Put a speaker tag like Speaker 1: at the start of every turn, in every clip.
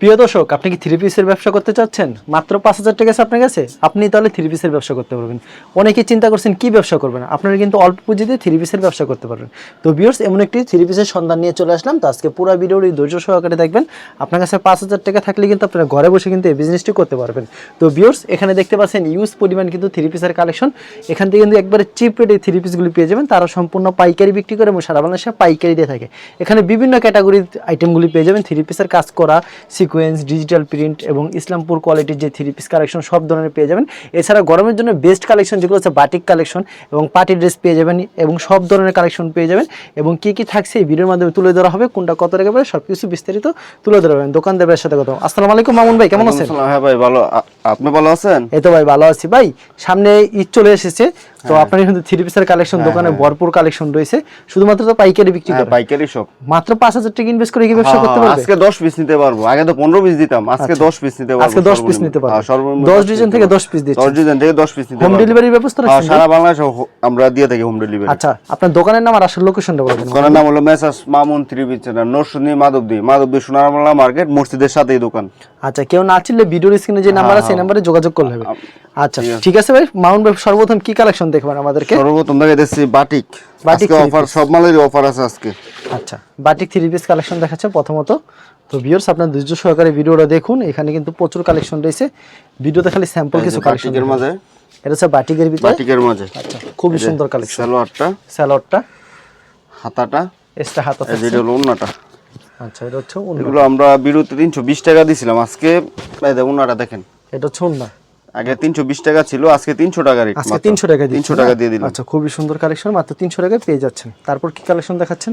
Speaker 1: প্রিয় দর্শক, আপনি কি থ্রি পিসের ব্যবসা করতে চাচ্ছেন? মাত্র পাঁচ হাজার টাকা আছে আপনার কাছে? আপনি তাহলে থ্রি পিসের ব্যবসা করতে পারবেন। অনেকে চিন্তা করছেন, কি ব্যবসা করবেন? আপনারা কিন্তু অল্প পুঁজিতে থ্রি পিসের ব্যবসা করতে পারবেন। তো বিয়ার্স এমন একটি থ্রি পিসের সন্ধান নিয়ে চলে আসলাম। তো আজকে পুরো ভিডিওর এই ধৈর্য সহকারে দেখবেন। আপনার কাছে পাঁচ হাজার টাকা থাকলে কিন্তু আপনারা ঘরে বসে কিন্তু এই বিজনেসটি করতে পারবেন। তো বিয়ার্স এখানে দেখতে পাচ্ছেন ইউজ পরিমাণ কিন্তু থ্রি পিসের কালেকশন এখান থেকে কিন্তু একবারে চিপ রেটে থ্রি পিসগুলি পেয়ে যাবেন। তারা সম্পূর্ণ পাইকারি বিক্রি করে এবং সারা বাংলাদেশে পাইকারি দিয়ে থাকে। এখানে বিভিন্ন ক্যাটাগরির আইটেমগুলি পেয়ে যাবেন। থ্রি পিসের কাজ করা সিকোয়েন্স ডিজিটাল প্রিন্ট এবং ইসলামপুর কোয়ালিটির যে থ্রি পিস কালেকশন সব ধরনের পেয়ে যাবেন। এছাড়া গরমের জন্য বেস্ট কালেকশন যেগুলো হচ্ছে বাটিক কালেকশন এবং পার্টি ড্রেস পেয়ে যাবেন এবং সব ধরনের কালেকশন পেয়ে যাবেন। এবং কী কী থাকছে এই ভিডিওর মাধ্যমে তুলে ধরা হবে, কোনটা কত রেখে পড়ে সব কিছু বিস্তারিত তুলে ধরা হবে। দোকানদারের সাথে কথা আসসালামু আলাইকুম মামুন ভাই, কেমন আছেন?
Speaker 2: হ্যাঁ ভাই, ভালো। আপনি ভালো আছেন?
Speaker 1: এই তো ভাই ভালো আছি। ভাই সামনে ঈদ চলে এসেছে তো আপনার কিন্তু থ্রি পিসের কালেকশন দোকানে ভরপুর কালেকশন রয়েছে। শুধুমাত্র তো পাইকারি বিক্রি
Speaker 2: হ্যাঁ
Speaker 1: করে
Speaker 2: পাইকারি সব।
Speaker 1: মাত্র পাঁচ হাজার টাকা ইনভেস্ট করে কি ব্যবসা
Speaker 2: হ্যাঁ,
Speaker 1: করতে পারবে?
Speaker 2: আজকে 10 পিস নিতে পারব। আগে তো 15 পিস দিতাম আজকে 10 পিস নিতে পারব
Speaker 1: আজকে 10 পিস নিতে পারব।
Speaker 2: হ্যাঁ, সর্বনিম্ন
Speaker 1: 10 ডিজাইন থেকে
Speaker 2: পারব।
Speaker 1: 10 পিস দিচ্ছেন।
Speaker 2: 10 ডিজাইন থেকে 10 পিস নিতে
Speaker 1: হোম
Speaker 2: পারব।
Speaker 1: ডেলিভারির ব্যবস্থা
Speaker 2: হ্যাঁ, সারা বাংলাদেশে আমরা দিয়ে থাকি হোম ডেলিভারি
Speaker 1: আচ্ছা আপনার দোকানের নাম আর আসল লোকেশনটা বলে দিন।
Speaker 2: দোকানের নাম হলো messrs Mamun three piece Narsundi Madhabdi. Madhabdi Sonarmala market মসজিদের সাথেই দোকান।
Speaker 1: আচ্ছা কেউ না চিনলে ভিডিওর স্ক্রিনে যে নাম্বার আছে নাম্বারে যোগাযোগ করলে হবে। আচ্ছা ঠিক আছে। ভাই মাউন্ট ভাই সর্বপ্রথম কি কালেকশন দেখবেন আমাদেরকে?
Speaker 2: সর্বপ্রথম দেখে দিচ্ছি বাটিক।
Speaker 1: বাটিক
Speaker 2: অফার সব মালেরই অফার আছে আজকে।
Speaker 1: আচ্ছা বাটিক থ্রি পিস কালেকশন দেখাচ্ছে প্রথমত। তো ভিউয়ার্স আপনার ধৈর্য সহকারে ভিডিওটা দেখুন। এখানে কিন্তু প্রচুর কালেকশন রয়েছে। ভিডিওতে খালি স্যাম্পল কিছু কালেকশন
Speaker 2: এর মাঝে।
Speaker 1: এটা হচ্ছে বাটিকের ভিতরে।
Speaker 2: বাটিকের মাঝে।
Speaker 1: আচ্ছা খুবই সুন্দর কালেকশন
Speaker 2: সালোয়ারটা।
Speaker 1: সালোয়ারটা।
Speaker 2: হাতাটা।
Speaker 1: এক্সট্রা হাত
Speaker 2: এই যে এটা হলো ওন্নাটা।
Speaker 1: আচ্ছা এটা হচ্ছে
Speaker 2: এগুলো আমরা বিরুতে তিনশো বিশ টাকা দিছিলাম। আজকে এই দেখুন ওনারা দেখেন।
Speaker 1: এটা উন্না
Speaker 2: আগে তিনশো বিশ টাকা ছিল আজকে তিনশো টাকা রেট
Speaker 1: আজকে তিনশো টাকা
Speaker 2: তিনশো টাকা দিয়ে দিলাম।
Speaker 1: আচ্ছা খুবই সুন্দর কালেকশন মাত্র তিনশো টাকায় পেয়ে যাচ্ছেন। তারপর কি কালেকশন দেখাচ্ছেন?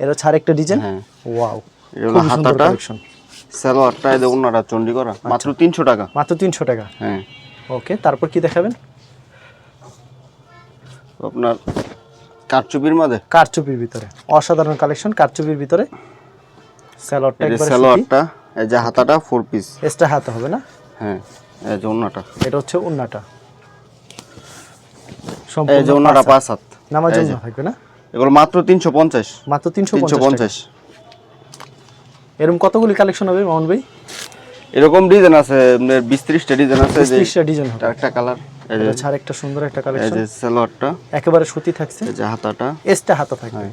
Speaker 1: এটা হচ্ছে আরেকটা ডিজাইন
Speaker 2: হ্যাঁ।
Speaker 1: ওয়াও
Speaker 2: এটা হলো হাতাটা।
Speaker 1: কালেকশন
Speaker 2: সালোয়ারটা এই দেখুন ওনারা চন্ডি করা। মাত্র তিনশো টাকা।
Speaker 1: মাত্র তিনশো টাকা?
Speaker 2: হ্যাঁ।
Speaker 1: ওকে তারপর কি দেখাবেন?
Speaker 2: আপনার কারচুপির মাঝে
Speaker 1: কারচুপির ভিতরে। অসাধারণ কালেকশন কারচুপির ভিতরে।
Speaker 2: এই
Speaker 1: একবার
Speaker 2: সালোয়ারটা এই যে হাতাটা ফোর পিস
Speaker 1: এক্সট্রা হাতে হবে না?
Speaker 2: হ্যাঁ এই যে
Speaker 1: এটা হচ্ছে উন্নাটা।
Speaker 2: এই
Speaker 1: সম্পূর্ণ
Speaker 2: যে
Speaker 1: পাঁচ
Speaker 2: হাত।
Speaker 1: জন্য থাকবে না?
Speaker 2: এগুলো মাত্র তিনশো পঞ্চাশ।
Speaker 1: মাত্র এরকম কতগুলি কালেকশন হবে মামুন ভাই?
Speaker 2: এরকম ডিজাইন আছে আপনার ডিজাইন আছে যে
Speaker 1: ডিজাইন হবে।
Speaker 2: একটা কালার এই যে
Speaker 1: ছাড় একটা সুন্দর একটা
Speaker 2: এই
Speaker 1: কালেকশন
Speaker 2: যে সালোয়ারটা।
Speaker 1: একেবারে সুতি থাকছে।
Speaker 2: এই যে হাতাটা।
Speaker 1: এক্সট্রা হাতে থাকবে।
Speaker 2: হ্যাঁ।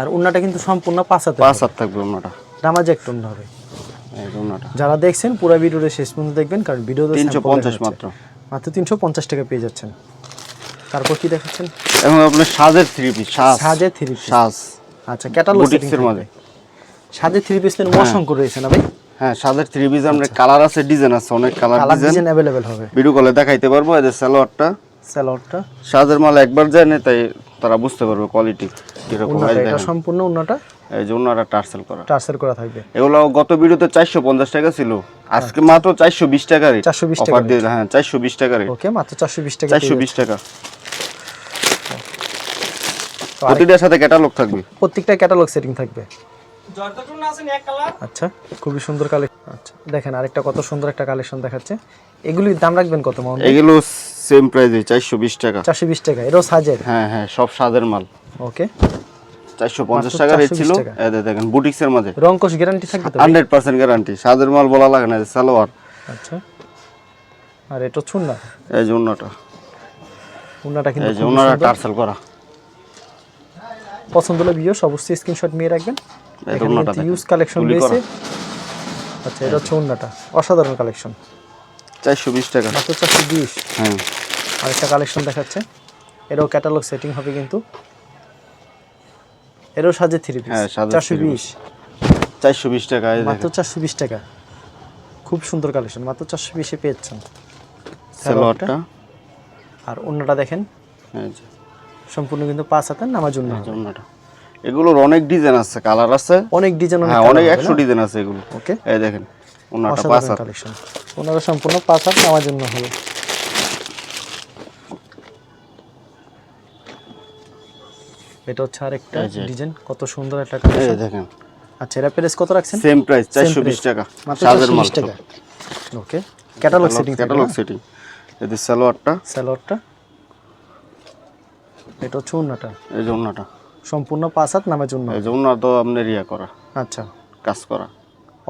Speaker 1: আর উন্নাটা কিন্তু সম্পূর্ণ পাঁচ হাতে
Speaker 2: পাঁচ হাত থাকবে ওনাটা
Speaker 1: নামাজ একটু হবে।
Speaker 2: এই
Speaker 1: যারা দেখছেন পুরো ভিডিওটা শেষ পর্যন্ত দেখবেন কারণ ভিডিওতে
Speaker 2: তিনশো পঞ্চাশ। মাত্র।
Speaker 1: মাত্র তিনশো পঞ্চাশ টাকা পেয়ে যাচ্ছেন। তারপর কি দেখাচ্ছেন?
Speaker 2: এবং আপনার সাজের থ্রি পিস সাজ।
Speaker 1: সাজে থ্রি পিস
Speaker 2: সাজ।
Speaker 1: আচ্ছা ক্যাটালগ
Speaker 2: বুটিক্সের মাঝে
Speaker 1: সাজে থ্রি পিস নেন অসংখ্য রয়েছে না ভাই?
Speaker 2: হ্যাঁ সাজের থ্রি পিস আমরা কালার আছে ডিজাইন আছে অনেক কালার ডিজাইন
Speaker 1: অ্যাভেলেবেল হবে।
Speaker 2: ভিডিও কলে দেখাইতে পারব এই যে সালোয়ারটা
Speaker 1: স্যালোডটা
Speaker 2: সাজের মাল একবার জানে তাই তারা বুঝতে পারবে কোয়ালিটি কীরকম
Speaker 1: এটা সম্পূর্ণ উন্নাটা
Speaker 2: এই যে ওনারা টার্সেল করা।
Speaker 1: টার্সেল করা থাকবে।
Speaker 2: এগুলো গত ভিডিওতে চারশো পঞ্চাশ টাকা ছিল। আজকে মাত্র চারশো বিশ টাকা রেট
Speaker 1: 420 টাকা
Speaker 2: অফার দিয়ে হ্যাঁ চারশো বিশ টাকা রেট
Speaker 1: ওকে মাত্র চারশো বিশ টাকা
Speaker 2: চারশো
Speaker 1: পেয়ে
Speaker 2: বিশ টাকা।
Speaker 1: যাচ্ছে।
Speaker 2: প্রতিটার সাথে ক্যাটালগ থাকবে।
Speaker 1: প্রত্যেকটা ক্যাটালগ সেটিং থাকবে। আচ্ছা খুবই সুন্দর কালেকশন আচ্ছা দেখেন আরেকটা কত সুন্দর একটা কালেকশন দেখাচ্ছে। এগুলির দাম রাখবেন কত মাউন্ট
Speaker 2: এগুলো সেম প্রাইসে চারশো বিশ টাকা।
Speaker 1: চারশো বিশ টাকা এটাও সাজের?
Speaker 2: হ্যাঁ হ্যাঁ সব সাজের মাল।
Speaker 1: ওকে।
Speaker 2: চারশো পঞ্চাশ
Speaker 1: মাত্র
Speaker 2: টাকা রেট ছিল। যে দেখেন বুটিক্সের মাঝে।
Speaker 1: রঙ্কশ গ্যারান্টি থাকবে তো?
Speaker 2: হান্ড্রেড পার্সেন্ট গ্যারান্টি সাজের মাল বলা লাগে না সালোয়ার।
Speaker 1: আচ্ছা। আর এটা ছুন
Speaker 2: এই যে অন্যটা
Speaker 1: উন্নাটা কিন্তু
Speaker 2: এই যে
Speaker 1: খুবই
Speaker 2: টার্সেল করা।
Speaker 1: পছন্দ হলে ভিডিও অবশ্যই স্ক্রিনশট নিয়ে রাখবেন। এখানে কিন্তু ইউজ কালেকশন রয়েছে। আচ্ছা এটা হচ্ছে উন্নাটা। অসাধারণ কালেকশন
Speaker 2: চারশো বিশ টাকা।
Speaker 1: মাত্র চারশো বিশ।
Speaker 2: হ্যাঁ।
Speaker 1: আরেকটা কালেকশন দেখাচ্ছে। এটাও ক্যাটালগ সেটিং হবে কিন্তু। এটাও সাজে থ্রি পিস
Speaker 2: হ্যাঁ,
Speaker 1: চারশো বিশ।
Speaker 2: চারশো বিশ টাকা
Speaker 1: মাত্র চারশো বিশ টাকা। খুব সুন্দর কালেকশন মাত্র চারশো বিশে পেয়েছেন।
Speaker 2: সালোয়ারটা
Speaker 1: আর অন্যটা দেখেন সম্পূর্ণ কিন্তু পাঁচ হাতের নামার জন্য
Speaker 2: অন্যটা এগুলোর অনেক ডিজাইন আছে কালার আছে।
Speaker 1: অনেক ডিজাইন
Speaker 2: হ্যাঁ অনেক একশো ডিজাইন আছে এগুলো।
Speaker 1: ওকে
Speaker 2: এই দেখেন ওনাটা পাঁচ হাত।
Speaker 1: কালেকশন ওনারা সম্পূর্ণ পাঁচ হাত নামার জন্য হবে। এটা হচ্ছে আরেকটা ডিজাইন কত সুন্দর একটা
Speaker 2: এই
Speaker 1: কালেকশন
Speaker 2: দেখেন।
Speaker 1: আচ্ছা এটা প্রাইস কত রাখছেন?
Speaker 2: সেম প্রাইস চারশো
Speaker 1: price।
Speaker 2: বিশ টাকা।
Speaker 1: মাত্র
Speaker 2: সাজের মাল
Speaker 1: টাকা। Okay catalogue setting
Speaker 2: catalogue setting এদের সালোয়ারটা।
Speaker 1: স্যালোয়ারটা এটা হচ্ছে উন্নাটা
Speaker 2: এই যে ওনাটা
Speaker 1: সম্পূর্ণ পাঁচ হাত নামার জন্য
Speaker 2: এই যে ওনার তো আপনার ইয়া করা।
Speaker 1: আচ্ছা।
Speaker 2: কাজ করা।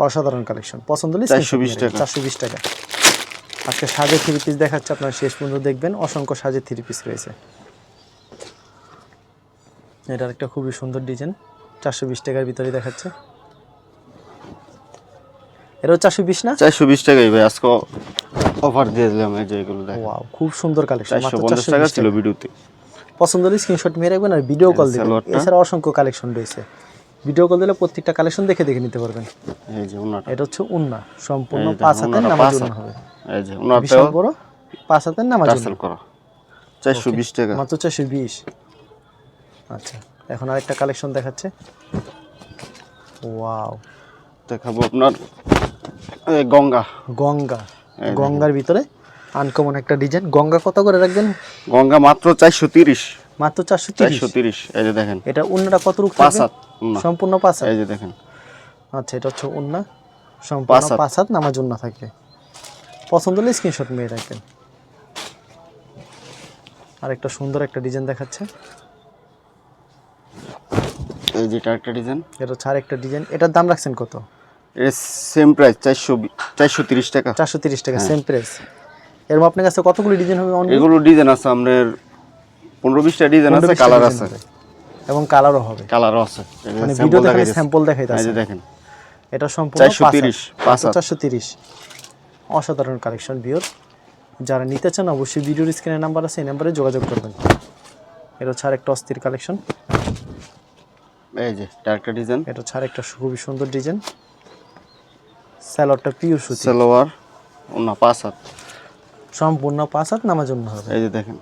Speaker 1: অসাধারণ কালেকশন পছন্দ হলে
Speaker 2: 420 টাকা।
Speaker 1: চারশো বিশ টাকা। আজকে সাজের থ্রি পিস দেখাচ্ছে আপনারা শেষ পর্যন্ত দেখবেন। অসংখ্য সাজের থ্রি পিস রয়েছে। এটার একটা খুবই সুন্দর ডিজাইন। চারশো বিশ টাকার ভিতরে দেখাচ্ছে। এটাও চারশো বিশ না?
Speaker 2: চারশো বিশ টাকাই ভাই আজকে অফার দিয়ে দিলাম এই যে এগুলো
Speaker 1: ওয়াও খুব সুন্দর কালেকশন
Speaker 2: চারশো পঞ্চাশ টাকা ছিল ভিডিওতে
Speaker 1: পছন্দ হলে স্ক্রিনশট মেরে রাখবেন আর ভিডিও কল দিবেন। এছাড়া অসংখ্য কালেকশন রয়েছে। ভিডিও কল দিলে প্রত্যেকটা কালেকশন দেখে দেখে নিতে পারবেন।
Speaker 2: এই যে ওনাটা
Speaker 1: এটা হচ্ছে উন্না। সম্পূর্ণ পাঁচ হাতের নামাজ উন্না। হবে।
Speaker 2: এই যে
Speaker 1: বিশাল বড় পাঁচ হাতের নামাজ উন্না।
Speaker 2: করা। চারশো বিশ টাকা।
Speaker 1: মাত্র চারশো বিশ। আচ্ছা এখন আরেকটা কালেকশন দেখাচ্ছে। ওয়াও
Speaker 2: দেখাবো আপনার গঙ্গা।
Speaker 1: গঙ্গা। গঙ্গার ভিতরে আনকমন একটা ডিজাইন গঙ্গা কত করে রাখবেন?
Speaker 2: গঙ্গা মাত্র চারশো তিরিশ।
Speaker 1: মাত্র চারশো
Speaker 2: চারশো তিরিশ এই যে দেখেন।
Speaker 1: এটা উন্নাটা কত রূপ
Speaker 2: পাঁচ হাত
Speaker 1: সম্পূর্ণ পাঁচ হাত
Speaker 2: এই যে দেখেন।
Speaker 1: আচ্ছা এটা হচ্ছে উন্না। সম্পূর্ণ
Speaker 2: পাঁচ হাত।
Speaker 1: পাঁচ হাত নামাজ উন্না থাকবে পছন্দ হলে স্ক্রিনশট মেয়ে রাখবেন। আর একটা সুন্দর একটা ডিজাইন দেখাচ্ছে।
Speaker 2: এই যে এটা একটা ডিজাইন?
Speaker 1: এটা হচ্ছে আরেকটা ডিজাইন। এটার দাম রাখছেন কত?
Speaker 2: এর সেম প্রাইস চারশো চারশো তিরিশ টাকা।
Speaker 1: চারশো তিরিশ টাকা। সেম প্রাইস এর মধ্যে আপনার কাছে কতগুলি ডিজাইন হবে?
Speaker 2: এগুলো ডিজাইন আছে আপনার পনেরো বিশটা ডিজাইন আছে কালার আছে।
Speaker 1: এবং কালারও হবে।
Speaker 2: কালারও আছে।
Speaker 1: মানে ভিডিও দেখে
Speaker 2: দেখাই
Speaker 1: স্যাম্পল দেখাই
Speaker 2: যে দেখেন।
Speaker 1: এটা সম্পূর্ণ
Speaker 2: 430, পাঁচ হাত।
Speaker 1: চারশো তিরিশ। অসাধারণ কালেকশন বিয়র যারা নিতে চান অবশ্যই ভিডিওর স্ক্রিনের নাম্বার আছে এই নাম্বারে যোগাযোগ করবেন। এটা হচ্ছে আরেকটা অস্থির কালেকশন
Speaker 2: এই যে একটা ডিজাইন।
Speaker 1: এটা হচ্ছে আরেকটা খুবই সুন্দর ডিজাইন। স্যালোডটা পিওর সুতি।
Speaker 2: সালোয়ার ওনা পাঁচ হাত।
Speaker 1: সম্পূর্ণ পাঁচ হাত নামার জন্য হবে।
Speaker 2: এই যে দেখেন।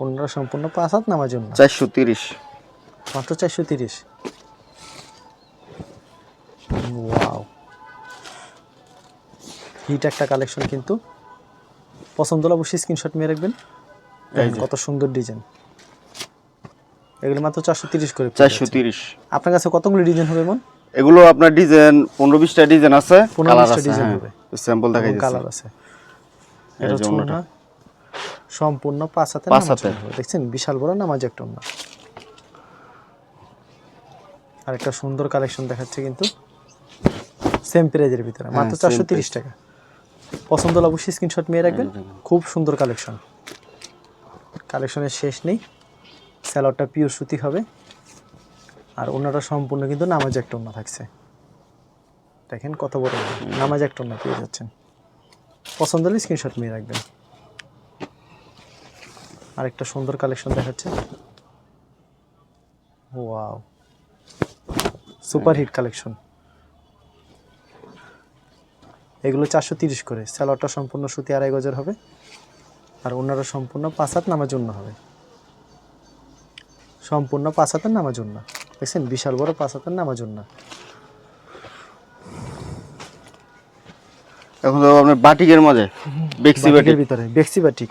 Speaker 1: অন্যরা সম্পূর্ণ পাঁচ হাত নামার জন্য।
Speaker 2: চারশো তিরিশ।
Speaker 1: মাত্র চারশো তিরিশ। ওয়াও। হিট একটা কালেকশন কিন্তু। পছন্দ হলে অবশ্যই স্ক্রিনশট মেরে রাখবেন। কত সুন্দর ডিজাইন। এগুলো মাত্র চারশো তিরিশ করে
Speaker 2: চারশো তিরিশ।
Speaker 1: আপনার কাছে কতগুলো ডিজাইন হবে এমন
Speaker 2: এগুলো আপনার ডিজাইন পনেরো বিশটা ডিজাইন আছে
Speaker 1: 15
Speaker 2: কালার
Speaker 1: 20টা
Speaker 2: আছে
Speaker 1: design
Speaker 2: হ্যাঁ
Speaker 1: হবে।
Speaker 2: স্যাম্পল দেখাই
Speaker 1: কালার আছে। এটা হচ্ছে সম্পূর্ণ পাঁচ হাতে
Speaker 2: পাঁচ
Speaker 1: দেখছেন? বিশাল বড় নামাজ একটা ওড়না। আর একটা সুন্দর কালেকশন দেখাচ্ছে কিন্তু। সেম প্রাইজের ভিতরে মাত্র
Speaker 2: হ্যাঁ,
Speaker 1: চারশো তিরিশ টাকা। পছন্দ হলে অবশ্যই স্ক্রিনশট নিয়ে রাখবেন। খুব সুন্দর কালেকশন। কালেকশনের শেষ নেই। স্যালোডটা পিওর সুতি হবে। আর ওনাটা সম্পূর্ণ কিন্তু নামাজ একটা ওনা থাকছে। দেখেন কত বড় নামাজ একটা ওনা পেয়ে যাচ্ছেন। পছন্দ হলে স্ক্রিনশট নিয়ে রাখবেন। আরেকটা সুন্দর কালেকশন দেখাচ্ছে। ওয়াও সুপার হিট কালেকশন এগুলো চারশো তিরিশ করে। স্যালোয়ারটা সম্পূর্ণ সুতি আড়াই গজের হবে। আর ওনারা সম্পূর্ণ পাঁচ হাত নামার জন্য হবে। সম্পূর্ণ পাঁচ হাতের নামার জন্য দেখছেন? বিশাল বড় পাঁচ হাতের নামার জন্য
Speaker 2: এখন তো আপনার বাটিকের মাঝে বেক্সি বাটিক।
Speaker 1: বাটিকের ভিতরে বেক্সি বাটিক।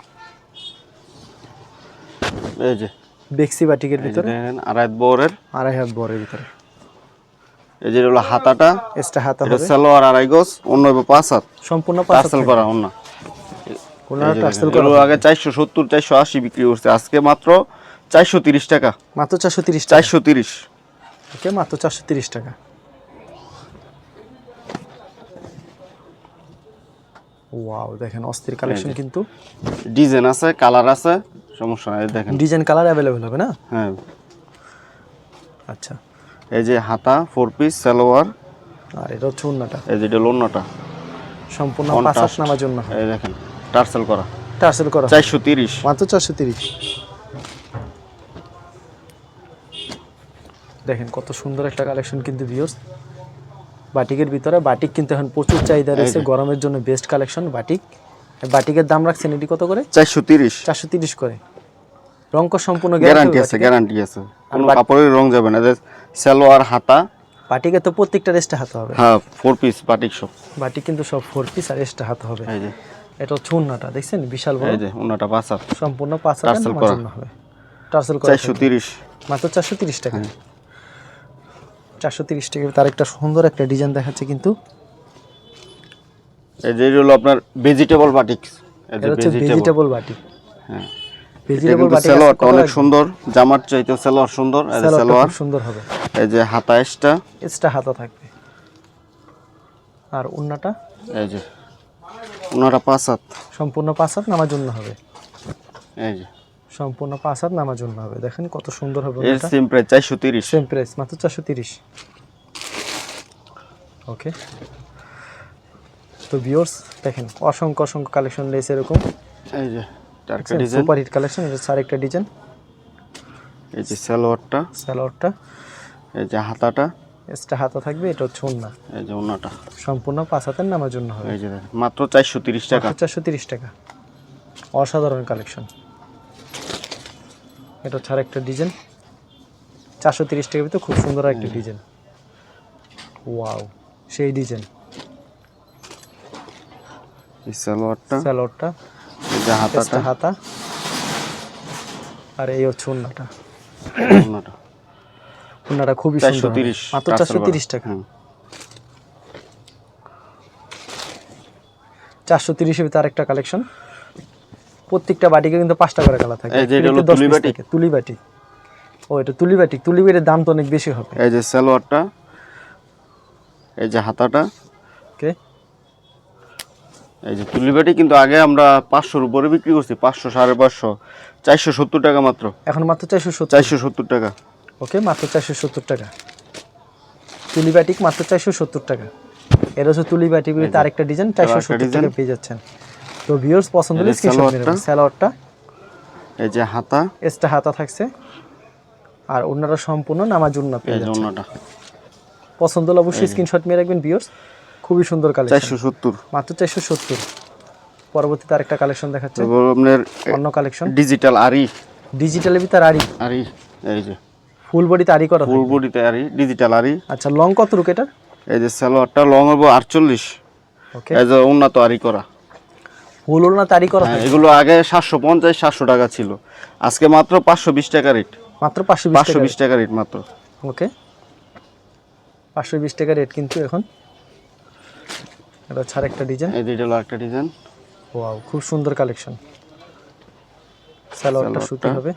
Speaker 2: এই যে।
Speaker 1: বেক্সি বাটিকের ভিতরে।
Speaker 2: দেখেন আড়াই বরের।
Speaker 1: আড়াই হাত বড়ের ভিতরে।
Speaker 2: এই যে হলো হাতাটা
Speaker 1: এক্সট্রা হাতা
Speaker 2: এটা
Speaker 1: হবে।
Speaker 2: সালোয়ার আড়াই গজ অন্য পাঁচ হাত।
Speaker 1: সম্পূর্ণ পাঁচ হাত
Speaker 2: করা অন্য।
Speaker 1: ওনারা টার্সেল করা
Speaker 2: আগে চারশো সত্তর চারশো আশি বিক্রি করছে। আজকে মাত্র চারশো তিরিশ টাকা।
Speaker 1: মাত্র চারশো তিরিশ
Speaker 2: চারশো তিরিশ।
Speaker 1: ওকে মাত্র চারশো তিরিশ টাকা। ওয়াও দেখেন অস্থির কালেকশন কিন্তু।
Speaker 2: ডিজাইন আছে কালার আছে সমস্যা নাই দেখেন।
Speaker 1: ডিজাইন কালার অ্যাভেলেবেল হবে না?
Speaker 2: হ্যাঁ।
Speaker 1: আচ্ছা।
Speaker 2: এই যে হাতা ফোর পিস সালোয়ার।
Speaker 1: আর এটা হচ্ছে অন্যটা
Speaker 2: এই যে এটা লোনাটা
Speaker 1: সম্পূর্ণ পাঁচ নামার জন্য
Speaker 2: এই দেখেন টার্সেল করা।
Speaker 1: টার্সেল করা।
Speaker 2: চারশো তিরিশ।
Speaker 1: মাত্র চারশো তিরিশ। দেখেন কত সুন্দর একটা কালেকশন কিন্তু ভিউর্স বাটিকের ভিতরে বাটিক কিন্তু এখন প্রচুর চাহিদা রয়েছে গরমের জন্য বেস্ট কালেকশন বাটিক। বাটিকের দাম রাখছেন এটি কত করে?
Speaker 2: চারশো তিরিশ।
Speaker 1: চারশো তিরিশ করে। রঙ্ক সম্পূর্ণ
Speaker 2: গ্যারান্টি আছে গ্যারান্টি আছে। কোনো কাপড়ের রং যাবে না সালোয়ার হাতা।
Speaker 1: বাটিকে তো প্রত্যেকটা রেস্টে হাতে হবে।
Speaker 2: হ্যাঁ ফোর পিস বাটিক সব।
Speaker 1: বাটিক কিন্তু সব ফোর পিস আর এক্সট্রা হাতে হবে।
Speaker 2: এই যে।
Speaker 1: এটা হচ্ছে উন্নাটা দেখছেন? বিশাল বড়।
Speaker 2: এই যে ওনাটা পাঁচ
Speaker 1: সম্পূর্ণ পাঁচ হাজার
Speaker 2: টার্সেল করা।
Speaker 1: হবে। টার্সেল করা
Speaker 2: চারশো
Speaker 1: থাকবে।
Speaker 2: তিরিশ।
Speaker 1: মাত্র চারশো তিরিশ টাকা। চারশো তিরিশ টাকা তার একটা সুন্দর একটা ডিজাইন দেখাচ্ছে কিন্তু।
Speaker 2: এই যে হলো আপনার ভেজিটেবল বাটিক
Speaker 1: এটা হচ্ছে
Speaker 2: ভেজিটেবল
Speaker 1: ভেজিটেবল বাটি
Speaker 2: হ্যাঁ।
Speaker 1: ভেজিটেবল
Speaker 2: সালোয়ারটা অনেক সুন্দর জামার চাইতে সালোয়ার সুন্দর এই সালোয়ার।
Speaker 1: সুন্দর হবে।
Speaker 2: এই যে হাতা এসটা
Speaker 1: এক্সট্রা হাতা থাকবে। আর উন্নাটা?
Speaker 2: এই যে। পাঁচ হাত।
Speaker 1: সম্পূর্ণ পাঁচ হাত নামার জন্য হবে।
Speaker 2: এই যে।
Speaker 1: সম্পূর্ণ পাঁচ হাত নামার জন্য হবে। দেখেন কত সুন্দর হবে
Speaker 2: এর সিম চারশো তিরিশ।
Speaker 1: সেম প্রাইস মাত্র চারশো তিরিশ। ওকে তো ভিউয়ার্স দেখেন অসংখ্য অসংখ্য কালেকশন রয়েছে এরকম।
Speaker 2: এই যে ডিজাইন
Speaker 1: সুপার হিট কালেকশন এটা হচ্ছে আরেকটা ডিজাইন
Speaker 2: এই যে সালোয়ারটা।
Speaker 1: স্যালোয়ারটা
Speaker 2: এই যে হাতাটা।
Speaker 1: এক্সট্রা হাতা থাকবে এটা হচ্ছে ওন্না
Speaker 2: এই যে ওনাটা
Speaker 1: সম্পূর্ণ পাঁচ হাতের নামার জন্য হবে।
Speaker 2: এই যে মাত্র চারশো তিরিশ টাকা।
Speaker 1: চারশো তিরিশ টাকা। অসাধারণ কালেকশন এটা হচ্ছে আরেকটা ডিজাইন। চারশো তিরিশ টাকার ভিতরে খুব সুন্দর একটা ডিজাইন। ওয়াও সেই ডিজাইন।
Speaker 2: সালোয়ারটা?
Speaker 1: স্যালোয়ারটা
Speaker 2: হাতাটা?
Speaker 1: হাতা। আর এই হচ্ছে ওন্নাটা
Speaker 2: ওনাটা
Speaker 1: ওন্নাটা খুবই সুন্দর
Speaker 2: তিরিশ
Speaker 1: মাত্র চারশো তিরিশ টাকা। চারশো তিরিশের ভিতরে আরেকটা কালেকশন প্রত্যেকটা বাটিকে কিন্তু পাঁচটা করে কালার থাকে।
Speaker 2: এটা তুলি।
Speaker 1: থাকে, তুলি বাটি ও এটা তুলি বাটি তুলি বাটির দাম তো অনেক বেশি হবে।
Speaker 2: এই যে সালোয়ারটা এই যে হাতাটা।
Speaker 1: ওকে।
Speaker 2: এই যে তুলিবাটি কিন্তু আগে আমরা পাঁচশোর উপরে বিক্রি করছি পাঁচশো সাড়ে পাঁচশো চারশো সত্তর টাকা মাত্র।
Speaker 1: এখন মাত্র চারশো
Speaker 2: চারশো সত্তর টাকা।
Speaker 1: ওকে মাত্র চারশো সত্তর টাকা। তুলি বাটিক মাত্র চারশো সত্তর টাকা। এর হচ্ছে তুলি বিরুদ্ধে আরেকটা ডিজাইন চারশো সত্তর। টাকা পেয়ে যাচ্ছেন। তো ভিউয়ার্স পছন্দ হলে স্ক্রিনশট
Speaker 2: সালোয়ারটা।
Speaker 1: স্যালোয়ারটা
Speaker 2: এই যে হাতা।
Speaker 1: এক্সট্রা হাতা থাকছে। আর অন্যরা সম্পূর্ণ নামাজ জন্য পেয়ে
Speaker 2: এই যে অন্যটা
Speaker 1: পছন্দ হলে অবশ্যই স্ক্রিনশট নিয়ে রাখবেন ভিউয়ার্স খুবই সুন্দর কালেকশন
Speaker 2: চারশো সত্তর।
Speaker 1: মাত্র চারশো সত্তর। পরবর্তীতে আরেকটা কালেকশন দেখাচ্ছে।
Speaker 2: আপনার
Speaker 1: অন্য কালেকশন
Speaker 2: ডিজিটাল আরি
Speaker 1: ডিজিটালের ভিতর আড়ি
Speaker 2: আরি এই যে।
Speaker 1: ফুল বডিতে আড়ি করা
Speaker 2: ফুল
Speaker 1: থাকে।
Speaker 2: বডিতে আরি ডিজিটাল আরি
Speaker 1: আচ্ছা লং কত রুক এটার?
Speaker 2: এই যে সালোয়ারটা লং হব আটচল্লিশ।
Speaker 1: ওকে
Speaker 2: এই যে উন্নত আরি করা।
Speaker 1: ফুল হলো না তারি করা
Speaker 2: হ্যাঁ, এগুলো আগে সাতশো পঞ্চাশ সাতশো টাকা ছিল। আজকে মাত্র পাঁচশো বিশ টাকা রেট
Speaker 1: মাত্র পাঁচশো
Speaker 2: পাঁচশো বিশ টাকা রেট মাত্র।
Speaker 1: ওকে। পাঁচশো বিশ টাকা রেট কিন্তু এখন। এটা ছাড় একটা ডিজাইন
Speaker 2: এই হলো একটা ডিজাইন
Speaker 1: ওয়াও খুব সুন্দর কালেকশন স্যালোয়ারটা সুতি
Speaker 2: সালোয়ারটা।
Speaker 1: হবে।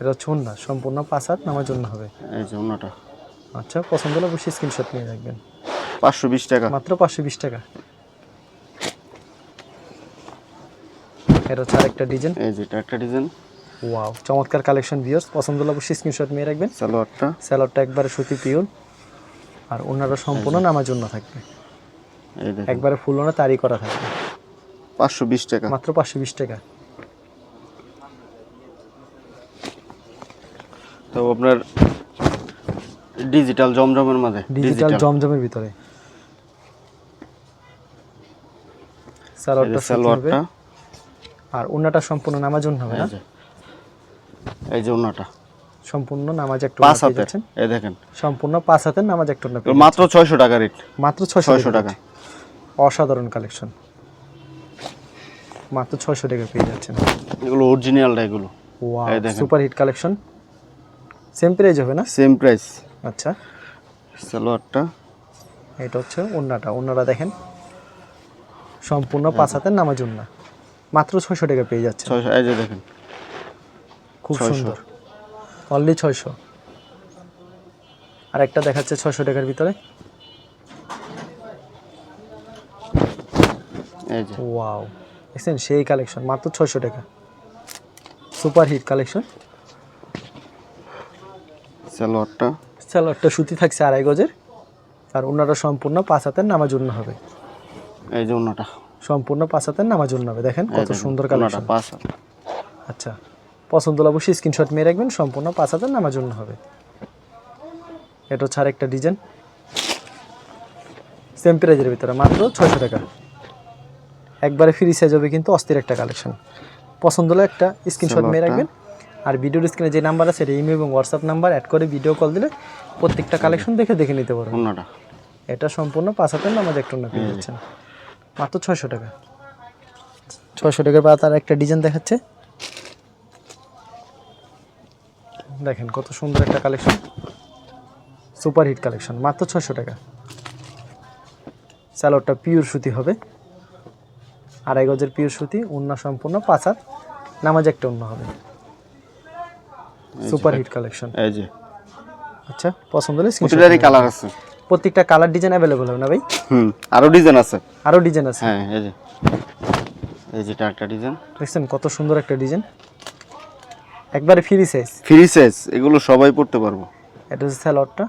Speaker 1: এটা ছুন না সম্পূর্ণ পাঁচ হাত নামার জন্য হবে।
Speaker 2: এই যে
Speaker 1: আচ্ছা পছন্দ হলে অবশ্যই স্ক্রিনশট নিয়ে রাখবেন।
Speaker 2: পাঁচশো বিশ টাকা।
Speaker 1: মাত্র পাঁচশো বিশ টাকা। এটা হচ্ছে আরেকটা ডিজাইন
Speaker 2: এই যে এটা একটা ডিজাইন
Speaker 1: ওয়াও চমৎকার কালেকশন ভিউয়ার্স পছন্দ হলে অবশ্যই স্ক্রিনশট নিয়ে রাখবেন।
Speaker 2: সালোয়ারটা।
Speaker 1: স্যালোয়ারটা একবারে সুতি পিওর আর ওনারা সম্পূর্ণ নামার জন্য থাকবে। একবারে ফুল ওনা তারি করা থাকবে।
Speaker 2: পাঁচশো বিশ টাকা।
Speaker 1: মাত্র পাঁচশো বিশ টাকা।
Speaker 2: তো আপনার ডিজিটাল জমজমের মাঝে।
Speaker 1: ডিজিটাল জমজমের ভিতরে। স্যালোয়ারটা সুতি
Speaker 2: সালোয়ারটা।
Speaker 1: আর ওনাটা সম্পূর্ণ নামার জন্য হবে না
Speaker 2: এই যে এই
Speaker 1: সম্পূর্ণ নামাজ একটু
Speaker 2: পাঁচ
Speaker 1: যাচ্ছেন।
Speaker 2: এই দেখেন।
Speaker 1: সম্পূর্ণ পাঁচ হাতের নামাজ একটু
Speaker 2: মাত্র ছয়শো টাকা রেট।
Speaker 1: মাত্র ছয়শো
Speaker 2: ছয়শো টাকা।
Speaker 1: অসাধারণ কালেকশন। মাত্র ছয়শো টাকা পেয়ে যাচ্ছেন।
Speaker 2: এগুলো অরিজিনালটা এগুলো।
Speaker 1: ওয়াও
Speaker 2: এই দেখেন।
Speaker 1: Super hit collection. Same price হবে না?
Speaker 2: Same price.
Speaker 1: আচ্ছা।
Speaker 2: সালোয়ারটা।
Speaker 1: এটা হচ্ছে ওন্নাটা ওন্নাটা দেখেন। সম্পূর্ণ পাঁচ হাতের নামাজ ওন্না মাত্র ছয়শো টাকা পেয়ে যাচ্ছে
Speaker 2: ছয়শো এই যে দেখেন।
Speaker 1: খুব সুন্দর। অনলি ছয়শো। আর একটা দেখাচ্ছে ছয়শো টাকার ভিতরে।
Speaker 2: এই যে।
Speaker 1: ওয়াও দেখছেন সেই কালেকশন মাত্র ছয়শো টাকা। সুপার হিট কালেকশন
Speaker 2: সালোয়ারটা
Speaker 1: স্যালোয়ারটা সুতি থাকছে আড়াই গজের। আর ওনারা সম্পূর্ণ পাঁচ হাতের নামাজ জন্য হবে।
Speaker 2: এই যে অন্যটা
Speaker 1: সম্পূর্ণ পাঁচ হাতের নামাজ হবে দেখেন কত সুন্দর কালেকশন আচ্ছা পছন্দ হলে অবশ্যই স্ক্রিনশট মেয়ে রাখবেন সম্পূর্ণ পাঁচ হাজার নামার জন্য হবে। এটা হচ্ছে আরেকটা ডিজাইন সেম প্রাইজের ভিতরে মাত্র ছয়শো টাকা। একবারে ফ্রি সাইজ হবে কিন্তু অস্থির একটা কালেকশন পছন্দ হলে একটা স্ক্রিনশট মেয়ে রাখবেন। আর ভিডিওর স্ক্রিনে যে নাম্বার আছে ইমেল এবং হোয়াটসঅ্যাপ নাম্বার অ্যাড করে ভিডিও কল দিলে প্রত্যেকটা কালেকশন দেখে দেখে নিতে পারবেন। এটা সম্পূর্ণ পাঁচ হাজার নামাজ একটু না পেয়ে যাচ্ছেন। মাত্র ছয়শো টাকা। ছয়শো টাকার আর একটা ডিজাইন দেখাচ্ছে। দেখেন কত সুন্দর একটা কালেকশন। সুপার হিট কালেকশন মাত্র ছয়শো টাকা। স্যালোডটা পিওর সুতি হবে। আড়াই গজের পিওর সুতি অন্য সম্পূর্ণ পাঁচ হাত নামাজ একটা অন্য হবে। Super hit collection.
Speaker 2: এই যে।
Speaker 1: আচ্ছা পছন্দ হলে
Speaker 2: কালার আছে।
Speaker 1: প্রত্যেকটা কালার ডিজাইন অ্যাভেলেবল হবে না ভাই?
Speaker 2: হুম আরও ডিজাইন আছে।
Speaker 1: আরও ডিজাইন আছে?
Speaker 2: হ্যাঁ এই যে। এই যেটা একটা ডিজাইন
Speaker 1: দেখছেন কত সুন্দর একটা ডিজাইন একবারে ফ্রি সাইজ
Speaker 2: ফ্রি সাইজ এগুলো সবাই পড়তে পারব।
Speaker 1: এটা হচ্ছে স্যালোয়ারটা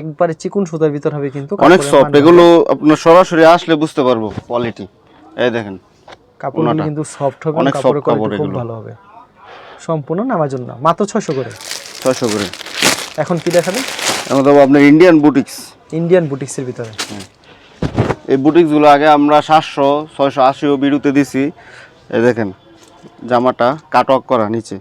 Speaker 1: একবারে চিকুন সুতার ভিতর হবে কিন্তু
Speaker 2: অনেক সফট এগুলো আপনার সরাসরি আসলে বুঝতে পারব কোয়ালিটি এই দেখেন
Speaker 1: কাপড়গুলো
Speaker 2: ওনাটা।
Speaker 1: কিন্তু সফট হবে
Speaker 2: অনেক
Speaker 1: কাপড়ের
Speaker 2: কাপড়
Speaker 1: খুব ভালো হবে। সম্পূর্ণ নামার জন্য মাত্র ছয়শো করে।
Speaker 2: ছয়শো করে।
Speaker 1: এখন কি দেখাবে
Speaker 2: এখন দেবো আপনার ইন্ডিয়ান বুটিক্স
Speaker 1: ইন্ডিয়ান বুটিক্সের ভিতরে।
Speaker 2: এই বুটিক্সগুলো আগে আমরা সাতশো ছয়শো আশিও বিরুতে দিছি। এই দেখেন জামাটা কাটক করা নিচে।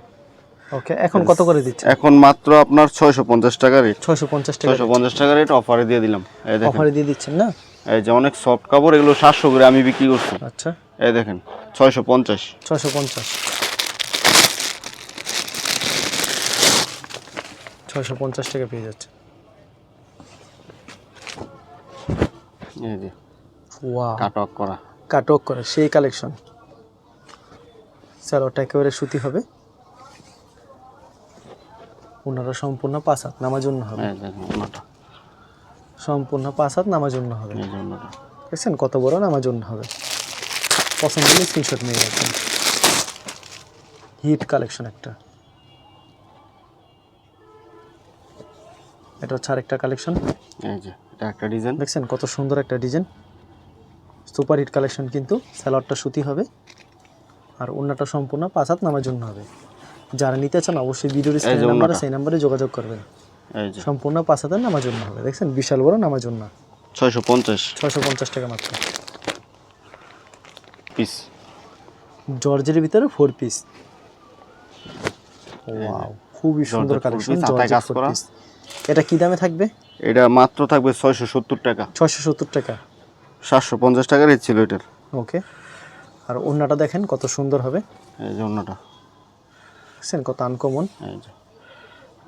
Speaker 1: ওকে এখন কত করে দিচ্ছে
Speaker 2: এখন মাত্র আপনার ছয়শো পঞ্চাশ টাকা রেট
Speaker 1: ছয়শো পঞ্চাশ টাকা
Speaker 2: ছয়শো পঞ্চাশ টাকা রেট অফারে দিয়ে দিলাম। এই দেখেন।
Speaker 1: অফারে দিয়ে দিচ্ছেন না?
Speaker 2: এই যে অনেক সফট কাপড় এগুলো সাতশো করে আমি বিক্রি করছি।
Speaker 1: আচ্ছা।
Speaker 2: এই দেখেন ছয়শো পঞ্চাশ।
Speaker 1: ছয়শো পঞ্চাশ। ছয়শো পঞ্চাশ টাকা পেয়ে যাচ্ছে
Speaker 2: এই যে
Speaker 1: ওয়া
Speaker 2: কাটক করা।
Speaker 1: কাটক করে সেই কালেকশন স্যার ওটা একেবারে সুতি হবে। ওনারা সম্পূর্ণ পাঁচ হাত নামার জন্য হবে সম্পূর্ণ পাঁচ হাত নামার জন্য হবে দেখছেন কত বড় নামার জন্য হবে। পছন্দ হলে স্ক্রিনশট নিয়ে রাখবেন। হিট কালেকশন একটা। এটা হচ্ছে আরেকটা কালেকশন
Speaker 2: এই যে। এটা একটা ডিজাইন
Speaker 1: দেখছেন কত সুন্দর একটা ডিজাইন সুপার হিট কালেকশন কিন্তু স্যালাডটা সুতি হবে আর অন্যটা সম্পূর্ণ পাঁচ হাত নামার জন্য হবে। যারা নিতে চান অবশ্যই ভিডিওর স্ক্রিন নাম্বারে সেই নাম্বারে যোগাযোগ করবেন।
Speaker 2: এই যে।
Speaker 1: সম্পূর্ণ পাঁচ হাতের নামার জন্য হবে। দেখছেন? বিশাল বড় নামার জন্য।
Speaker 2: ছয়শো পঞ্চাশ।
Speaker 1: ছয়শো পঞ্চাশ টাকা মাত্র।
Speaker 2: পিস
Speaker 1: জর্জের ভিতরে ফোর পিস ওয়াও খুবই সুন্দর কালেকশন
Speaker 2: হাতায় কাজ করা।
Speaker 1: এটা কি দামে থাকবে?
Speaker 2: এটা মাত্র থাকবে ছয়শো সত্তর টাকা।
Speaker 1: ছয়শো সত্তর টাকা।
Speaker 2: সাতশো পঞ্চাশ টাকা রেট ছিল এটার।
Speaker 1: ওকে। আর অন্যটা দেখেন কত সুন্দর হবে।
Speaker 2: এই যে অন্যটা
Speaker 1: দেখছেন কত আনকমন
Speaker 2: এই যে।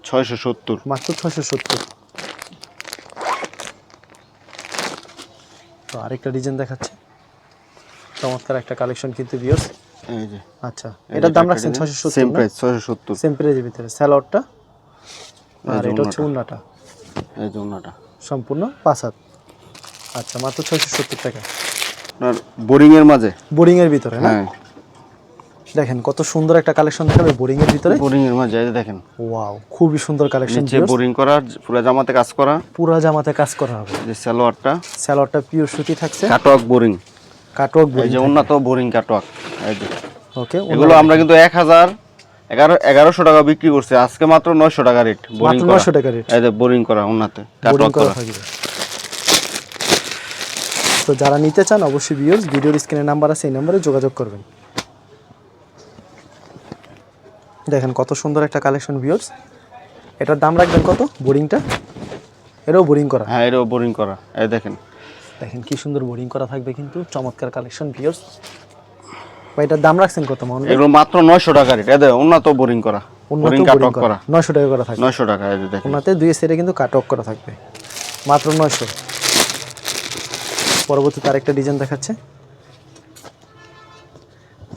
Speaker 2: ছয়শো সত্তর।
Speaker 1: মাত্র ছয়শো সত্তর। তো আরেকটা ডিজাইন দেখাচ্ছে। চমৎকার একটা কালেকশন কিন্তু বিয়স
Speaker 2: এই যে।
Speaker 1: আচ্ছা এটার দাম রাখছেন ছয়শো সত্তর সেম
Speaker 2: প্রাইস ছয়শো সত্তর।
Speaker 1: সেম প্রাইজের ভিতরে। স্যালোয়ারটা
Speaker 2: এই
Speaker 1: আর এটা হচ্ছে উন্নাটা
Speaker 2: এই যে অন্যটা
Speaker 1: সম্পূর্ণ পাঁচ হাত। আচ্ছা মাত্র ছয়শো সত্তর টাকা।
Speaker 2: আপনার বোরিং এর মাঝে?
Speaker 1: বোরিং এর ভিতরে না?
Speaker 2: হ্যাঁ।
Speaker 1: দেখেন কত সুন্দর একটা কালেকশন দেখাবে বোরিং এর ভিতরে
Speaker 2: বোরিং এর মাঝে দেখেন।
Speaker 1: ওয়াও খুবই সুন্দর কালেকশন
Speaker 2: নিচে বোরিং করা পুরো জামাতে কাজ করা।
Speaker 1: পুরা জামাতে কাজ করা হবে।
Speaker 2: যে সালোয়ারটা।
Speaker 1: স্যালোয়ারটা পিওর সুতি থাকছে।
Speaker 2: Cutwork boring.
Speaker 1: কাটওয়ার্ক
Speaker 2: এই যে উন্নত বোরিং কাটওয়ার্ক এই যে।
Speaker 1: ওকে
Speaker 2: এগুলো আমরা কিন্তু এক হাজার এগারো এগারোশো টাকা বিক্রি করছি। আজকে মাত্র নয়শো টাকা রেট বোরিং
Speaker 1: নশো টাকা রেট
Speaker 2: বোরিং করা
Speaker 1: করা তো যারা নিতে চান অবশ্যই ভিউয়ার্স ভিডিওর স্ক্রিনে নাম্বার আছে এই নাম্বারে যোগাযোগ করবেন। দেখেন কত সুন্দর একটা কালেকশন ভিউয়ার্স এটার দাম রাখবেন কত? বোরিংটা এটাও বোরিং করা।
Speaker 2: হ্যাঁ এটাও বোরিং করা। এই দেখেন।
Speaker 1: দেখেন কি সুন্দর বোরিং করা থাকবে কিন্তু। চমৎকার কালেকশন ভিউয়ার্স এটার দাম রাখছেন কত মাউন্ট
Speaker 2: এগুলো মাত্র নয়শো টাকা রেট। এই উন্নত বোরিং করা। বোরিং কাটওয়ার্ক
Speaker 1: করা।
Speaker 2: করা।
Speaker 1: নয়শো টাকা করা থাকবে।
Speaker 2: নয়শো টাকা এই যে দেখেন।
Speaker 1: ওনাতে দুই সাইডে কিন্তু কাট অফ করা থাকবে। মাত্র নয়শো। পরবর্তীতে আরেকটা ডিজাইন দেখাচ্ছে।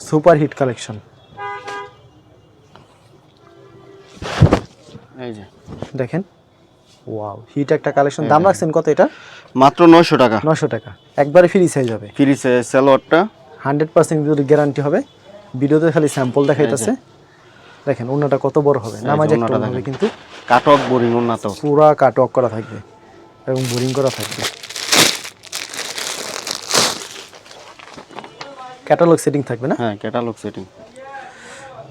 Speaker 1: সুপার হিট কালেকশন
Speaker 2: এই যে।
Speaker 1: দেখেন। ওয়াও হিট একটা কালেকশন দাম রাখছেন কত এটা?
Speaker 2: মাত্র নয়শো টাকা।
Speaker 1: নয়শো টাকা। একবারে ফ্রি সাইজ হবে।
Speaker 2: ফ্রি সালোয়ারটা
Speaker 1: হান্ড্রেড পার্সেন্ট গ্যারান্টি হবে। ভিডিওতে খালি স্যাম্পল দেখাইতেছে। দেখেন অন্যটা কত বড় হবে নামাজ একটা হবে কিন্তু।
Speaker 2: কাটওয়ার্ক বোরিং উন্নত
Speaker 1: পুরা কাট অফ করা থাকবে এবং বোরিং করা থাকবে। ক্যাটালগ সেটিং থাকবে না?
Speaker 2: হ্যাঁ ক্যাটালগ সেটিং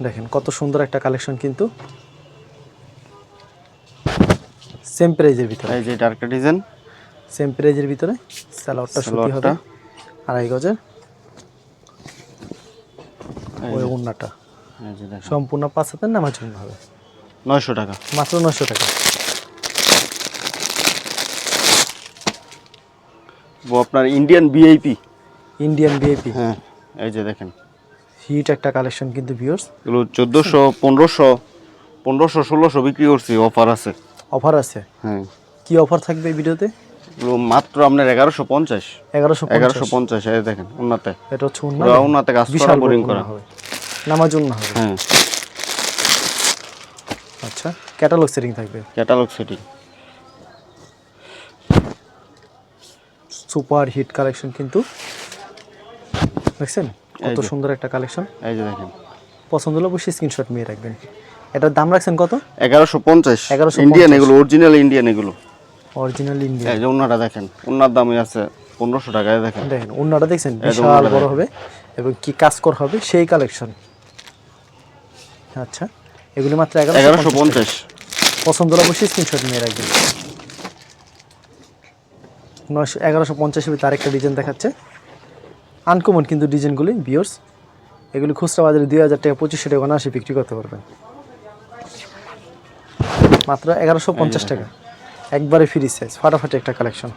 Speaker 1: দেখেন কত সুন্দর একটা কালেকশন কিন্তু। সেম প্রাইজের ভিতরে।
Speaker 2: এই যে একটা ডিজাইন
Speaker 1: সেম প্রাইজের ভিতরে। স্যালোয়ারটা সুতি হবে আড়াই গজের। ওই ওড়নাটা। সম্পূর্ণ পাঁচ হাতের নামার জন্য হবে
Speaker 2: নয়শো টাকা।
Speaker 1: মাত্র নশো টাকা।
Speaker 2: ও আপনার ইন্ডিয়ান বিআইপি
Speaker 1: ইন্ডিয়ান বিএপি
Speaker 2: হ্যাঁ এই যে দেখেন।
Speaker 1: হিট একটা কালেকশন কিন্তু ভিউর্স
Speaker 2: এগুলো চোদ্দোশো পনেরোশো পনেরোশো ষোলোশো বিক্রি করছি অফার আছে।
Speaker 1: অফার আছে?
Speaker 2: হ্যাঁ।
Speaker 1: কি অফার থাকবে এই ভিডিওতে
Speaker 2: মাত্র আপনার এগারোশো পঞ্চাশ।
Speaker 1: এগারোশো
Speaker 2: এগারোশো পঞ্চাশ এই দেখেন উন্নাতে।
Speaker 1: এটা হচ্ছে
Speaker 2: উন্নাতে। কাজ
Speaker 1: বিশাল
Speaker 2: বোরিং করা।
Speaker 1: হবে। নামার জন্য হবে।
Speaker 2: হ্যাঁ।
Speaker 1: আচ্ছা ক্যাটালগ সেটিং থাকবে।
Speaker 2: Catalogue setting
Speaker 1: super hit collection কিন্তু। দেখছেন? কত সুন্দর একটা কালেকশন।
Speaker 2: এই যে দেখেন।
Speaker 1: পছন্দ হলে অবশ্যই স্ক্রিনশট নিয়ে রাখবেন। এটার দাম রাখছেন কত?
Speaker 2: এগারোশো পঞ্চাশ।
Speaker 1: 1150
Speaker 2: ইন্ডিয়ান এগুলো অরিজিনাল ইন্ডিয়ান এগুলো।
Speaker 1: অরিজিনাল ইন্ডিয়া
Speaker 2: এই যে ওনাটা দেখেন ওনার দামই আছে পনেরোশো টাকায় দেখেন।
Speaker 1: দেখেন অন্যটা দেখছেন? বিশাল বড় হবে এবং কি কাজ কর হবে সেই কালেকশন আচ্ছা এগুলি মাত্র
Speaker 2: এগারোশো পঞ্চাশ
Speaker 1: পছন্দ হলে অবশ্যই স্ক্রিনশট নিয়ে রাখবেন। নয়শো এগারোশো পঞ্চাশের ভিতরে আরেকটা ডিজাইন দেখাচ্ছে। আনকমন কিন্তু ডিজাইনগুলি বিয়ার্স এগুলি খুচরা বাজারে দুই হাজার টাকা পঁচিশশো টাকা অনায়াসে বিক্রি করতে পারবেন। মাত্র এগারোশো পঞ্চাশ টাকা। একবারে ফ্রি সাইজ ফাটাফাটি একটা কালেকশন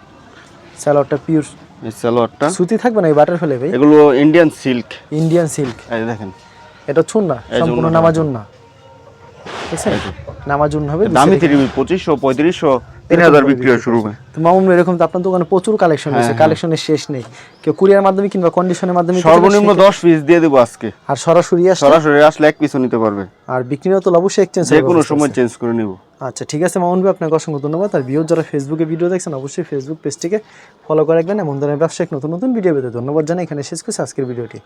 Speaker 1: স্যালোয়ারটা পিওর
Speaker 2: এই সালোয়ারটা
Speaker 1: সুতি থাকবে না এই বাটার ফেলে ভাই?
Speaker 2: এগুলো ইন্ডিয়ান সিল্ক
Speaker 1: ইন্ডিয়ান সিল্ক
Speaker 2: এই দেখেন।
Speaker 1: এটা ছুন না সম্পূর্ণ নামাজুন না ঠিক আছে? নামাজুন হবে
Speaker 2: দামি থ্রি পঁচিশশো পঁয়ত্রিশশো। তিন হাজার বিক্রি হয় শুরু
Speaker 1: তো মামুন এরকম তো আপনার দোকানে প্রচুর কালেকশন
Speaker 2: হ্যাঁ,
Speaker 1: কালেকশনের শেষ নেই। কেউ কুরিয়ার মাধ্যমে কিংবা কন্ডিশনের মাধ্যমে
Speaker 2: সর্বনিম্ন
Speaker 1: সে-
Speaker 2: দশ পিস দিয়ে দেবো আজকে।
Speaker 1: আর সরাসরি আসলে?
Speaker 2: সরাসরি আসলে এক পিসও নিতে পারবে।
Speaker 1: আর বিক্রি তো অবশ্যই এক্সচেঞ্জ
Speaker 2: যে কোনো সময় চেঞ্জ করে নিব।
Speaker 1: আচ্ছা ঠিক আছে মামুন ভাই আপনাকে অসংখ্য ধন্যবাদ। আর ভিউ যারা ফেসবুকে ভিডিও দেখছেন অবশ্যই ফেসবুক পেজটিকে ফলো করে রাখবেন। এমন ধরনের ব্যবসায়িক নতুন নতুন ভিডিও পেতে ধন্যবাদ জানাই। এখানে শেষ করছি আজকের ভিডিওটি